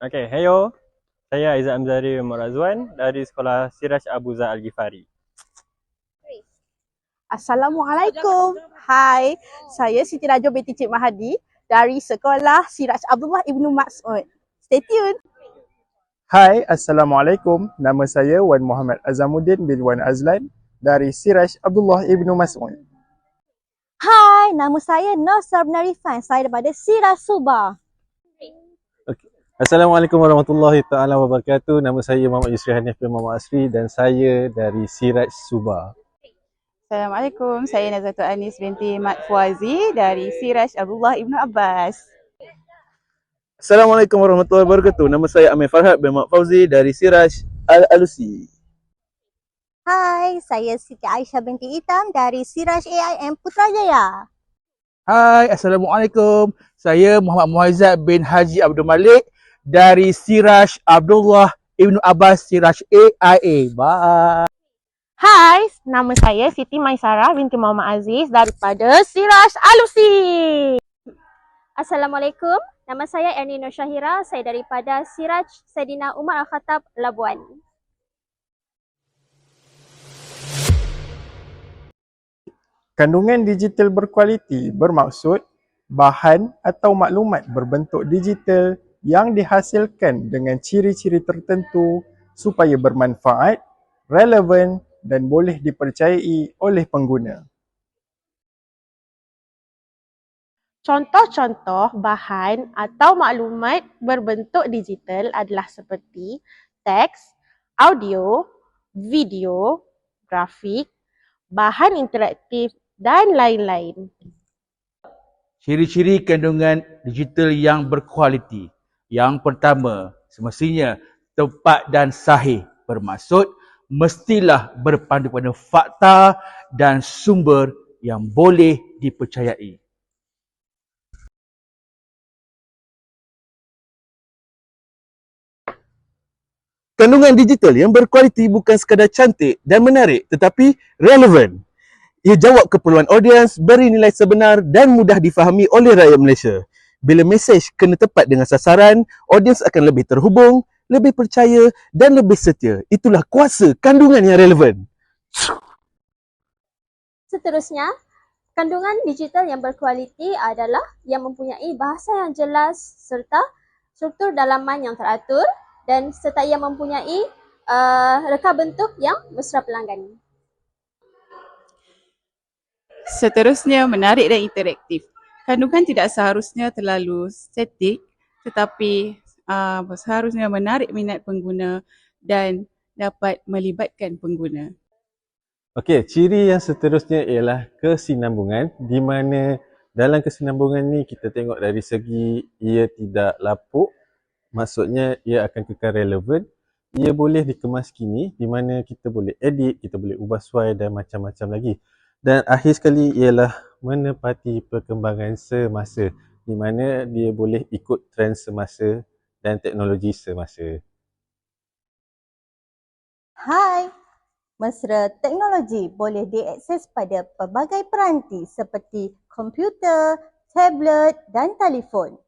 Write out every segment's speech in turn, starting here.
Okay, heyo. Saya Aizat Amzari Murazwan dari Sekolah Siraj Abu Zah Al-Ghifari. Assalamualaikum. Hai, saya Siti Rajo binti Cik Mahadi dari Sekolah Siraj Abdullah Ibnu Maksud. Stay tune. Hai, Assalamualaikum. Nama saya Wan Muhammad Azamuddin bin Wan Azlan dari Siraj Abdullah Ibnu Mas'ud. Hai, nama saya Nur Sabna Rifan. Saya daripada Siraj Subah. Assalamualaikum warahmatullahi taala wabarakatuh. Nama saya Muhammad Yusri Hanif bin Muhammad Asri dan saya dari Siraj Subah. Assalamualaikum, saya Nazatul Anis binti Mat Fuazi dari Siraj Abdullah Ibnu Abbas. Assalamualaikum warahmatullahi wabarakatuh. Nama saya Amir Farhad bin Mak Fauzi dari Siraj Al-Alusi. Hai, saya Siti Aisyah binti Itam dari Siraj AIM Putrajaya. Hai, Assalamualaikum. Saya Muhammad Muazzab bin Haji Abdul Malik dari Siraj Abdullah Ibnu Abbas Siraj AIA. Bye. Hai, nama saya Siti Maisara binti Muhammad Aziz daripada Siraj Alusi. Assalamualaikum. Nama saya Ernie Nur Syahira. Saya daripada Siraj Saidina Umar Al-Khattab Labuan. Kandungan digital berkualiti bermaksud bahan atau maklumat berbentuk digital yang dihasilkan dengan ciri-ciri tertentu supaya bermanfaat, relevan dan boleh dipercayai oleh pengguna. Contoh-contoh bahan atau maklumat berbentuk digital adalah seperti teks, audio, video, grafik, bahan interaktif dan lain-lain. Ciri-ciri kandungan digital yang berkualiti. Yang pertama, semestinya tepat dan sahih. Bermaksud mestilah berpandu pada fakta dan sumber yang boleh dipercayai. Kandungan digital yang berkualiti bukan sekadar cantik dan menarik tetapi relevan. Ia jawab keperluan audiens, beri nilai sebenar dan mudah difahami oleh rakyat Malaysia. Bila mesej kena tepat dengan sasaran, audiens akan lebih terhubung, lebih percaya dan lebih setia. Itulah kuasa kandungan yang relevan. Seterusnya, kandungan digital yang berkualiti adalah yang mempunyai bahasa yang jelas serta struktur dalaman yang teratur dan serta ia mempunyai uh, reka bentuk yang mesra pelanggan. Seterusnya, menarik dan interaktif. Kandungan tidak seharusnya terlalu statik tetapi uh, seharusnya menarik minat pengguna dan dapat melibatkan pengguna. Okey, ciri yang seterusnya ialah kesinambungan di mana dalam kesinambungan ni kita tengok dari segi ia tidak lapuk, maksudnya ia akan kekal relevan. Ia boleh dikemas kini di mana kita boleh edit, kita boleh ubah suai dan macam-macam lagi. Dan akhir sekali ialah menepati perkembangan semasa di mana dia boleh ikut trend semasa dan teknologi semasa. Hai, mesra teknologi boleh diakses pada pelbagai peranti seperti komputer, tablet dan telefon.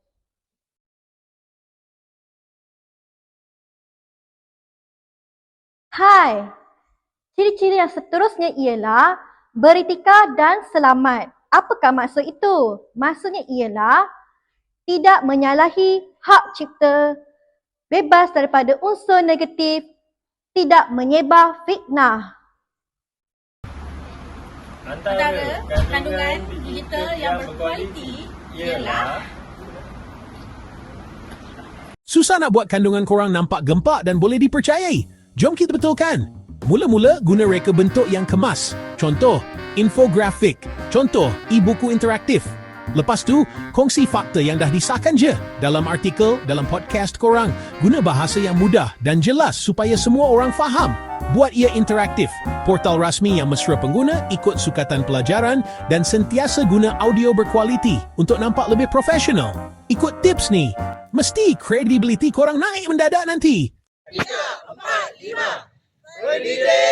Hai, ciri-ciri yang seterusnya ialah beretika dan selamat. Apakah maksud itu? Maksudnya ialah tidak menyalahi hak cipta, bebas daripada unsur negatif, tidak menyebar fitnah. Antara kandungan digital yang berkualiti ialah Susah nak buat kandungan korang nampak gempak dan boleh dipercayai? Jom kita betulkan. Mula-mula guna reka bentuk yang kemas. Contoh, infografik. Contoh, e-buku interaktif. Lepas tu, kongsi fakta yang dah disahkan je dalam artikel, dalam podcast korang. Guna bahasa yang mudah dan jelas supaya semua orang faham. Buat ia interaktif. Portal rasmi yang mesra pengguna ikut sukatan pelajaran dan sentiasa guna audio berkualiti untuk nampak lebih profesional. Ikut tips ni. Mesti kredibiliti korang naik mendadak nanti. ready day.